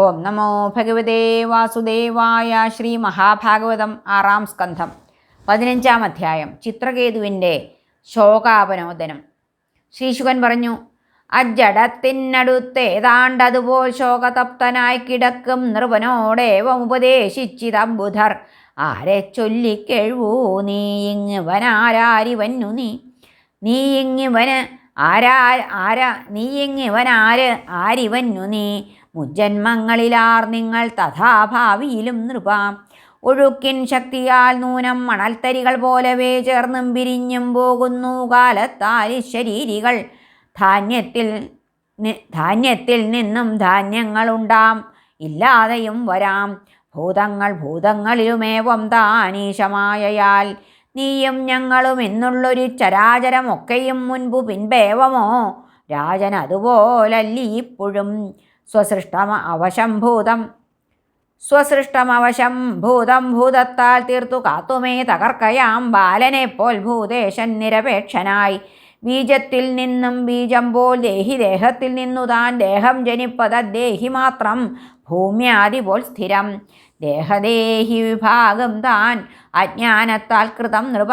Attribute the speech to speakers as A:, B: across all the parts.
A: ഓം നമോ ഭഗവതേ വാസുദേവായ ശ്രീ മഹാഭാഗവതം ആറാം സ്കന്ധം. പതിനഞ്ചാം അധ്യായം. ചിത്രകേതുവിന്റെ ശോകാപനോദനം. ശ്രീശുകൻ പറഞ്ഞു അജടത്തിനടുത്തേതാണ്ടതുപോൽ ശോകതപ്തനായി കിടക്കും നൃപനോടേവം ഉപദേശിച്ചിതബുധർ ആരെ ചൊല്ലിക്കെഴുവൂ നീ ഇങ്ങിവനാരാരിവന്നു നീ? നീ ഇങ്ങിവന് ആരാ ആരാ നീ ഇങ്ങിവനാര് ആരിവന്നു നീ? മുജ്ജന്മങ്ങളിലാർ നിങ്ങൾ തഥാഭാവിയിലും നൃപാം. ഒഴുക്കിൻ ശക്തിയാൽ നൂനം മണൽത്തരികൾ പോലവേ ചേർന്നും പിരിഞ്ഞും പോകുന്നു കാലത്താൽ ശരീരികൾ. ധാന്യത്തിൽ ധാന്യത്തിൽ നിന്നും ധാന്യങ്ങളുണ്ടാം ഇല്ലാതെയും വരാം. ഭൂതങ്ങൾ ഭൂതങ്ങളിലുമേവം താനീശമായയാൽ നീയും ഞങ്ങളും എന്നുള്ളൊരു ചരാചരമൊക്കെയും മുൻപു പിൻപേവമോ? രാജൻ അതുപോലല്ലി ഇപ്പോഴും. സ്വസൃഷ്ടമ അവശംഭൂതം. സ്വസൃഷ്ടമവശം ഭൂതം ഭൂതത്താൽ തീർത്തു കാത്തുമേ തകർക്കയാം ബാലനെപ്പോൽ ഭൂതേശൻ നിരപേക്ഷനായി. ബീജത്തിൽ നിന്നും ബീജം പോൽ ദേഹി ദേഹത്തിൽ നിന്നു താൻ ദേഹം ജനിപ്പത ദേഹി മാത്രം ഭൂമ്യാദി പോൽ സ്ഥിരം. ദേഹദേഹി വിഭാഗം താൻ അജ്ഞാനത്താൽ കൃതം നൃപ.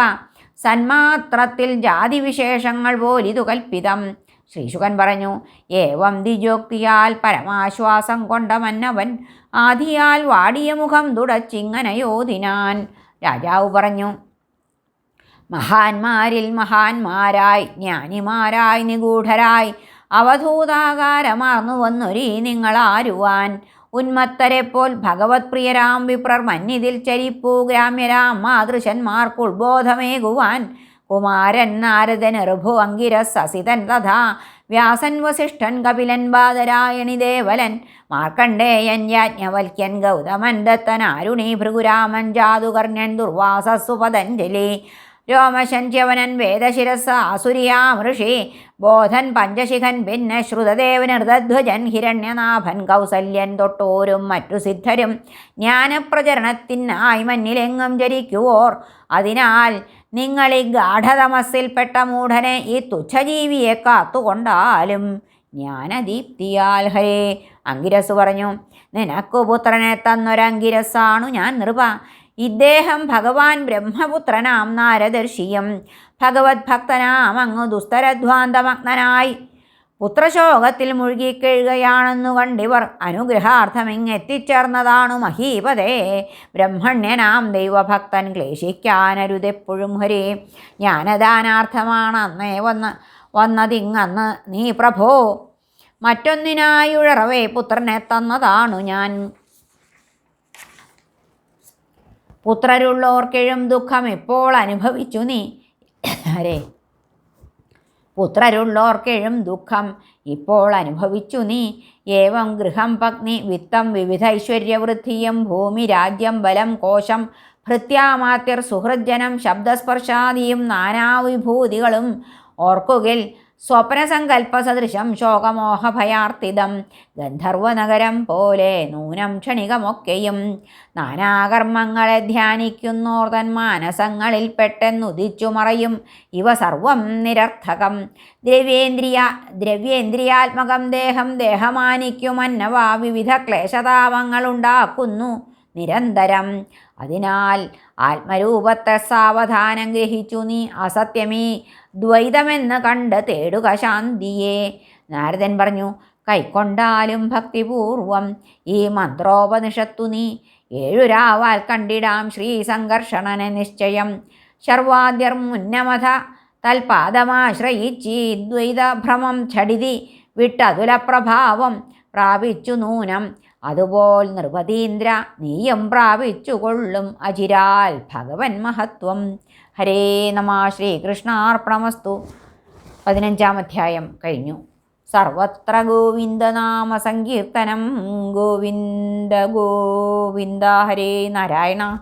A: സന്മാത്രത്തിൽ ജാതിവിശേഷങ്ങൾ പോലിതു കൽപ്പിതം. ശ്രീശുകൻ പറഞ്ഞു ഏവം ദിജോക്തിയാൽ പരമാശ്വാസം കൊണ്ട മന്നവൻ ആദിയാൽ വാടിയ മുഖം തുടച്ചിങ്ങനയോതിനാൻ. രാജാവ് പറഞ്ഞു മഹാന്മാരിൽ മഹാന്മാരായി ജ്ഞാനിമാരായി നിഗൂഢരായി അവധൂതാകാരമാർന്നു വന്നൊരീ നിങ്ങളാരുവാൻ. ഉന്മത്തരെപ്പോൽ ഭഗവത് പ്രിയരാം വിപ്രർ മന്നിതിൽ ചരിപ്പു ഗ്രാമ്യരാം മാതൃശന്മാർക്കുൾബോധമേകുവാൻ. കുമാരൻ നാരദൻ ഋഭു അങ്കിരസ് അസിതൻ തഥാ വ്യാസൻ വസിഷ്ഠൻ കപിലൻ ബാദരായണി ദേവലൻ മാർക്കണ്ഡേയൻ യാജ്ഞവൽക്യൻ ഗൗതമൻ ദത്തൻ ആരുണി ഭൃഗുരാമൻ ജാതുകർണ്യൻ ദുർവാസസ്സു പതഞ്ജലി വേദശിരസ ഋഷി ബോധൻ പഞ്ചശിഖൻ പിന്നെ ശ്രുതദേവൻ ഋതധ്വജൻ ഹിരണ്യനാഭൻ കൗസല്യൻ തൊട്ടോരും മറ്റു സിദ്ധരും. ജ്ഞാനപ്രചരണത്തിനായി മഞ്ഞിലെങ്ങും ജരിക്കുവോർ അതിനാൽ നിങ്ങൾ ഈ ഗാഠതമസ്സിൽപ്പെട്ട മൂഢനെ ഈ തുച്ഛജീവിയെ കാത്തുകൊണ്ടാലും ജ്ഞാനദീപ്തിയാൽ ഹരേ. അങ്കിരസ് പറഞ്ഞു നിനക്കു പുത്രനെ തന്നൊരങ്കിരസാണു ഞാൻ നൃപ. ഇദ്ദേഹം ഭഗവാൻ ബ്രഹ്മപുത്രനാം നാരദർഷിയും. ഭഗവത് ഭക്തനാം അങ്ങ് ദുസ്തരധ്വാന്തമഗ്നനായി. പുത്രശോകത്തിൽ മുഴുകിക്കഴുകയാണെന്നു കണ്ടിവർ അനുഗ്രഹാർത്ഥം ഇങ്ങെത്തിച്ചേർന്നതാണു മഹീപതേ. ബ്രഹ്മണ്യനാം ദൈവഭക്തൻ ക്ലേശിക്കാനരുതെപ്പോഴും ഹരേ. ജ്ഞാനദാനാർത്ഥമാണ് അന്നേ വന്ന് വന്നതിങ്ങന്ന് നീ പ്രഭോ. മറ്റൊന്നിനായുഴറവേ പുത്രനെ തന്നതാണു ഞാൻ. പുത്രരുള്ളോർക്കെഴും ദുഃഖം ഇപ്പോൾ അനുഭവിച്ചു നീ? അരേ പുത്രരുള്ളവർക്കെഴും ദുഃഖം ഇപ്പോൾ അനുഭവിച്ചു നീ. ഏവം ഗൃഹം പത്നി വിത്തം വിവിധ ഐശ്വര്യവൃദ്ധിയും ഭൂമി രാജ്യം ബലം കോശം ഭൃത്യാമാത്യർ സുഹൃജ്ജനം ശബ്ദസ്പർശാദിയും നാനാവിഭൂതികളും ഓർക്കുകിൽ സ്വപ്നസങ്കല്പസദൃശം ശോകമോഹഭയാർത്തിതം ഗന്ധർവനഗരം പോലെ നൂനം ക്ഷണികമൊക്കെയും നാനാകർമ്മങ്ങളെ ധ്യാനിക്കുന്നോർ തൻ മാനസങ്ങളിൽ പെട്ടെന്നുദിച്ചു മറയും ഇവ സർവം നിരർത്ഥകം. ദ്രവ്യേന്ദ്രിയ ദ്രവ്യേന്ദ്രിയാത്മകം ദേഹം ദേഹമാനിക്കുമന്നവ വിവിധ ക്ലേശതാപങ്ങളുണ്ടാക്കുന്നു. നിരന്തരം. അതിനാൽ ആത്മരൂപത്തെ സാവധാനം ഗ്രഹിച്ചു നീ അസത്യമീ. ദ്വൈതമെന്ന് കണ്ട് തേടുക ശാന്തിയെ. നാരദൻ പറഞ്ഞു കൈക്കൊണ്ടാലും ഭക്തിപൂർവം ഈ മന്ത്രോപനിഷത്തു നീ ഏഴുരാവാൽ കണ്ടിടാം ശ്രീ സംഘർഷണനെ നിശ്ചയം. ശർവാദ്യർ മുന്നമഥ തൽപാദമാശ്രയിച്ചീ ദ്വൈതഭ്രമം ഛടിതി വിട്ടതുലപ്രഭാവം പ്രാപിച്ചു നൂനം. അതുപോൽ നൃപതീന്ദ്ര നീയും പ്രാപിച്ചുകൊള്ളും അജിരാൽ ഭഗവൻ മഹത്വം. ഹരേ നമ ശ്രീകൃഷ്ണാർപ്പണമസ്തു. പതിനഞ്ചാം അധ്യായം കഴിഞ്ഞു. സർവത്ര ഗോവിന്ദനാമ സങ്കീർത്തനം. ഗോവിന്ദ ഗോവിന്ദ ഹരേ നാരായണ.